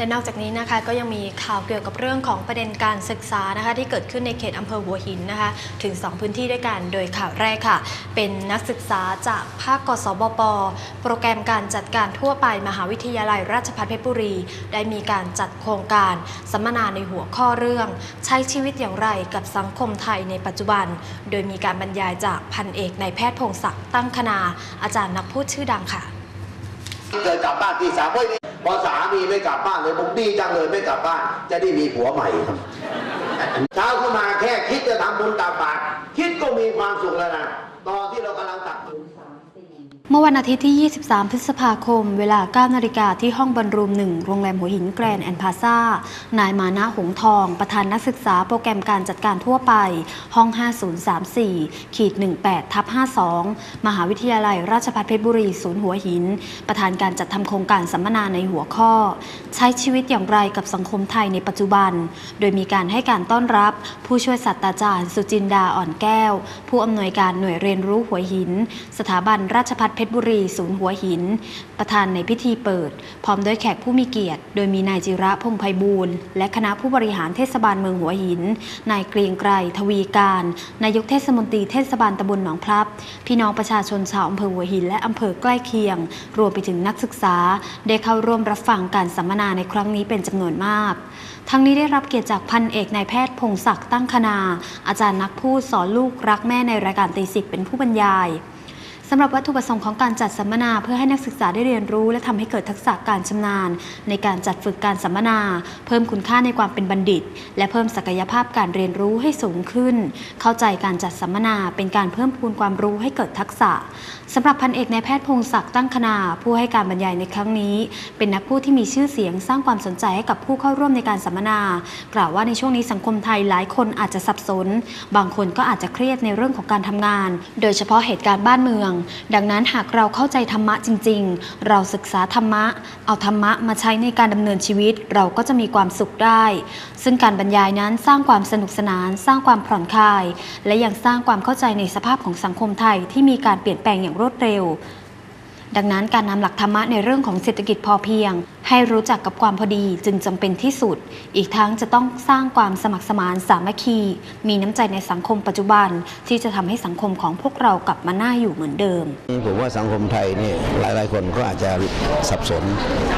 และนอกจากนี้นะคะก็ยังมีข่าวเกี่ยวกับเรื่องของประเด็นการศึกษานะคะที่เกิดขึ้นในเขตอำเภอหัวหินนะคะถึง 2 พื้นที่ด้วยกัน โดยข่าวแรกค่ะ เป็นนักศึกษาจากภาคกสบป โปรแกรมการจัดการทั่วไปมหาวิทยาลัยราชภัฏเพชรบุรี ได้มีการจัดโครงการสัมมนาในหัวข้อเรื่อง ใช้ชีวิตอย่างไรกับสังคมไทยในปัจจุบัน โดยมีการบรรยายจากพันเอกนายแพทย์พงศักดิ์ตั้งคณาอาจารย์นักพูดชื่อดังค่ะเคยกลับบ้านที่สามเฮ้ย พอสามีไม่กลับบ้านเลยผมดีจังเลยไม่กลับบ้าน จะได้มีผัวใหม่ครับเช้าขึ้นมาแค่คิดจะทำบุญตักบาตรคิดก็มีความสุขแล้วนะตอนที่เรากำลังตักบาตร เมื่อวันอาทิตย์ที่ 23 พฤษภาคม เวลา 9 นาฬิกาที่ห้องบอลรูม 1 โรงแรมหัวหินแกรนด์แอนด์พาซานายมานะหงทอง ประธานนักศึกษาโปรแกรมการจัดการทั่วไป ห้อง 5034ขีด18ทับ52 มหาวิทยาลัยราชภัฏเพชรบุรี ศูนย์หัวหิน ประธานการจัดทำโครงการสัมมนาในหัวข้อ ใช้ชีวิตอย่างไรกับสังคมไทยในปัจจุบัน โดยมีการให้การต้อนรับ ผู้ช่วยศาสตราจารย์ สุจินดาอ่อนแก้ว ผู้อำนวยการหน่วยเรียนรู้หัวหิน สถาบันราชภัฏเพชรบุรีศูนย์หัวหิน ประธานในพิธีเปิด พร้อมด้วยแขกผู้มีเกียรติ โดยมีนายจิระพงไพบูลย์และคณะผู้บริหารเทศบาลเมืองหัวหิน นายเกรียงไกรทวีการ นายกเทศมนตรีเทศบาลตำบลหนองพลับ พี่น้องประชาชนชาวอำเภอหัวหิน และอำเภอใกล้เคียง รวมไปถึงนักศึกษา ได้เข้าร่วมรับฟังการสัมมนาในครั้งนี้เป็นจำนวนมาก ทั้งนี้ได้รับเกียรติจากพันเอกนายแพทย์พงศักดิ์ตั้งคณา อาจารย์นักพูดสอนลูกรักแม่ในรายการตีสิบเป็นผู้บรรยาย สำหรับวัตถุประสงค์ของการจัดสัมมนาเพื่อให้นักศึกษาได้เรียนรู้ และทำให้เกิดทักษะการชำนาญ ในการจัดฝึกการสัมมนา เพิ่มคุณค่าในความเป็นบัณฑิต และเพิ่มศักยภาพการเรียนรู้ให้สูงขึ้น เข้าใจการจัดสัมมนาเป็นการเพิ่มพูนความรู้ให้เกิดทักษะสำหรับพันเอกนายแพทย์พงศักดิ์ตั้งคณาผู้ให้การบรรยายในครั้งนี้ เป็นนักพูดที่มีชื่อเสียงสร้างความสนใจให้กับผู้เข้าร่วมในการสัมมนา กล่าวว่าในช่วงนี้สังคมไทยหลายคนอาจจะสับสน บางคนก็อาจจะเครียดในเรื่องของการทำงาน โดยเฉพาะเหตุการณ์บ้านเมืองดังนั้นหากเราเข้าใจธรรมะจริง ๆ เราศึกษาธรรมะ เอาธรรมะมาใช้ในการดำเนินชีวิตเราก็จะมีความสุขได้ ซึ่งการบรรยายนั้นสร้างความสนุกสนาน สร้างความผ่อนคลาย และยังสร้างความเข้าใจในสภาพของสังคมไทยที่มีการเปลี่ยนแปลงอย่างรวดเร็ว ดังนั้นการนำหลักธรรมะในเรื่องของเศรษฐกิจพอเพียง ให้รู้จักกับความพอดีจึงจำเป็นที่สุด อีกทั้งจะต้องสร้างความสมัครสมานสามัคคี มีน้ำใจในสังคมปัจจุบัน ที่จะทำให้สังคมของพวกเรากลับมาน่าอยู่เหมือนเดิม ผมว่าสังคมไทยเนี่ยหลาย ๆ คนก็อาจจะสับสน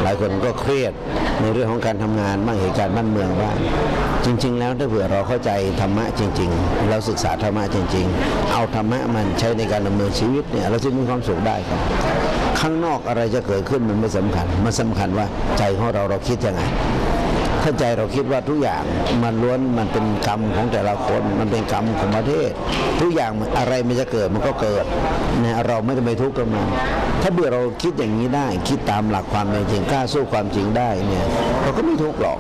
หลายคนก็เครียดในเรื่องของการทำงานบ้างเหตุการณ์บ้านเมืองบ้างจริง ๆ แล้วถ้าเผื่อเราเข้าใจธรรมะจริง ๆ เราศึกษาธรรมะจริง ๆ เอาธรรมะมันใช้ในการดำเนินชีวิตเนี่ยเราจะมีความสุขได้ครับ ข้างนอกอะไรจะเกิดขึ้นมันไม่สำคัญ มันสำคัญว่าใจของเราเราคิดยังไงถ้าใจเราคิดว่าทุกอย่างมันล้วนมันเป็นกรรมของแต่ละคนมันเป็นกรรมของประเทศ ทุกอย่างอะไรมันจะเกิดมันก็เกิดเนี่ยเราไม่ต้องไปทุกข์กับมันถ้าเบื่อเราคิดอย่างนี้ได้ คิดตามหลักความเป็นจริงกล้าสู้ความจริงได้เนี่ยเราก็ไม่ทุกข์หรอก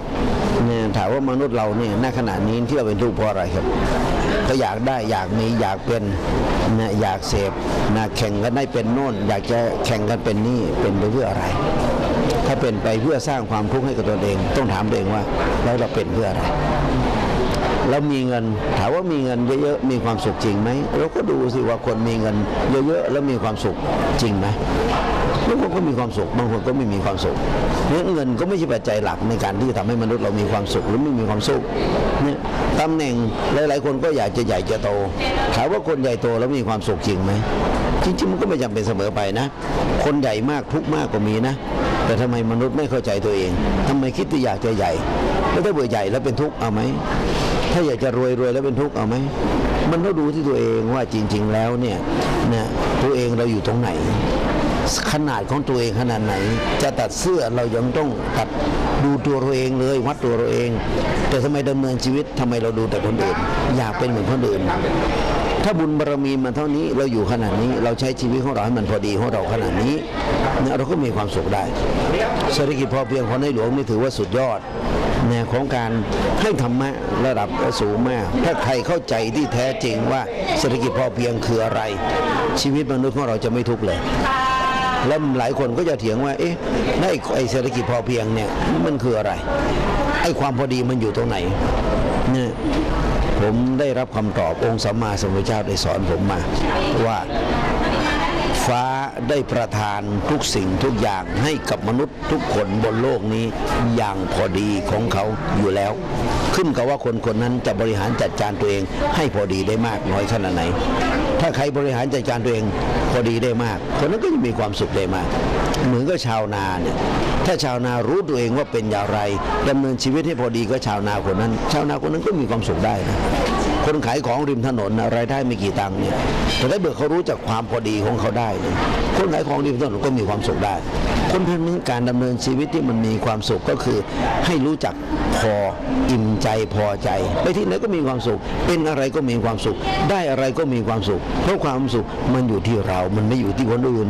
เนี่ยถามว่ามนุษย์เราเนี่ยณขณะนี้ที่เราเป็นทุกข์เพราะอะไรครับก็อยากได้อยากมีอยากเป็นนะอยากเสพนะแข่งกันได้เป็นโน่น อยากจะแข่งกันเป็นนี่เป็นไปเพื่ออะไร ถ้าเป็นไปเพื่อสร้างความทุกข์ให้กับตนเอง ต้องถามตัวเองว่า แล้วเราเป็นเพื่ออะไรแล้วมีเงินถามว่ามีเงินเยอะๆมีความสุขจริงไหมเราก็ดูสิว่าคนมีเงิน เยอะๆแล้วมีความสุขจริงไหมบางคนก็มีความสุขบางคนก็ไม่มีความสุขเนี่ยเงินก็ไม่ใช่ปัจจัยหลักในการที่จะทำให้มนุษย์เรามีความสุขหรือไม่มีความสุขเนี่ยตำแหน่งหลายๆคนก็อยากจะใหญ่จะโต ถามว่าคนใหญ่โตแล้วมีความสุขจริงไหมจริงๆมันก็ไม่จำเป็นเสมอไปนะ คนใหญ่มากทุกมากก็มีนะ แต่ทำไมมนุษย์ไม่เข้าใจตัวเองทำไมคิดที่อยากจะใหญ่ แล้วถ้าเบื่อใหญ่แล้วเป็นทุกข์เอาไหม ถ้าอยากจะรวยรวยแล้วเป็นทุกข์เอาไหม มันต้องดูที่ตัวเองว่าจริง ๆ แล้วเนี่ยนะตัวเองเราอยู่ตรงไหน ขนาดของตัวเองขนาดไหน จะตัดเสื้อเรายังต้องตัดดูตัวเราเองเลยวัดตัวเราเอง แต่ทำไมดำเนินชีวิตทำไมเราดูแต่คนอื่น อยากเป็นเหมือนคนอื่น ถ้าบุญบารมีมันเท่านี้เราอยู่ขนาดนี้ เราใช้ชีวิตของเราให้มันพอดีของเราขนาดนี้เนี่ยเราก็มีความสุขได้เศรษฐกิจพอเพียงของในหลวงนี่ถือว่าสุดยอดแนวของการให้ธรรมะระดับสูงมาก ถ้าใครเข้าใจที่แท้จริงว่าเศรษฐกิจพอเพียงคืออะไร ชีวิตมนุษย์ของเราจะไม่ทุกข์เลย แล้วหลายคนก็จะเถียงว่าเอ๊ะไอ้ไอเศรษฐกิจพอเพียงเนี่ยมันคืออะไร ไอ้ความพอดีมันอยู่ตรงไหนเนี่ยผมได้รับคำตอบองค์สัมมาสัมพุทธเจ้าได้สอนผมมาว่า ฟ้าได้ประทานทุกสิ่งทุกอย่างให้กับมนุษย์ทุกคนบนโลกนี้อย่างพอดีของเขาอยู่แล้ว ขึ้นกับว่าคนคนนั้นจะบริหารจัดการตัวเองให้พอดีได้มากน้อยขนาดไหน ถ้าใครบริหารจัดการตัวเองพอดีได้มาก คนนั้นก็จะมีความสุขได้มาก เหมือนกับชาวนาเนี่ยถ้าชาวนารู้ตัวเองว่าเป็นอย่างไรดำเนินชีวิตให้พอดีก็ชาวนาคนนั้น ชาวนาคนนั้นก็มีความสุขได้นะ คนขายของริมถนนนะรายได้ไม่กี่ตังค์เนี่ยแต่ถ้าเบื่อเขารู้จักความพอดีของเขาได้เนี่ยคนขายของริมถนนก็มีความสุขได้ คนเพนั้นการดำเนินชีวิตที่มันมีความสุขก็คือ ให้รู้จักพออิ่มใจพอใจ ไปที่ไหนก็มีความสุข เป็นอะไรก็มีความสุข ได้อะไรก็มีความสุข เพราะความสุขมันอยู่ที่เรามันไม่อยู่ที่คนอื่น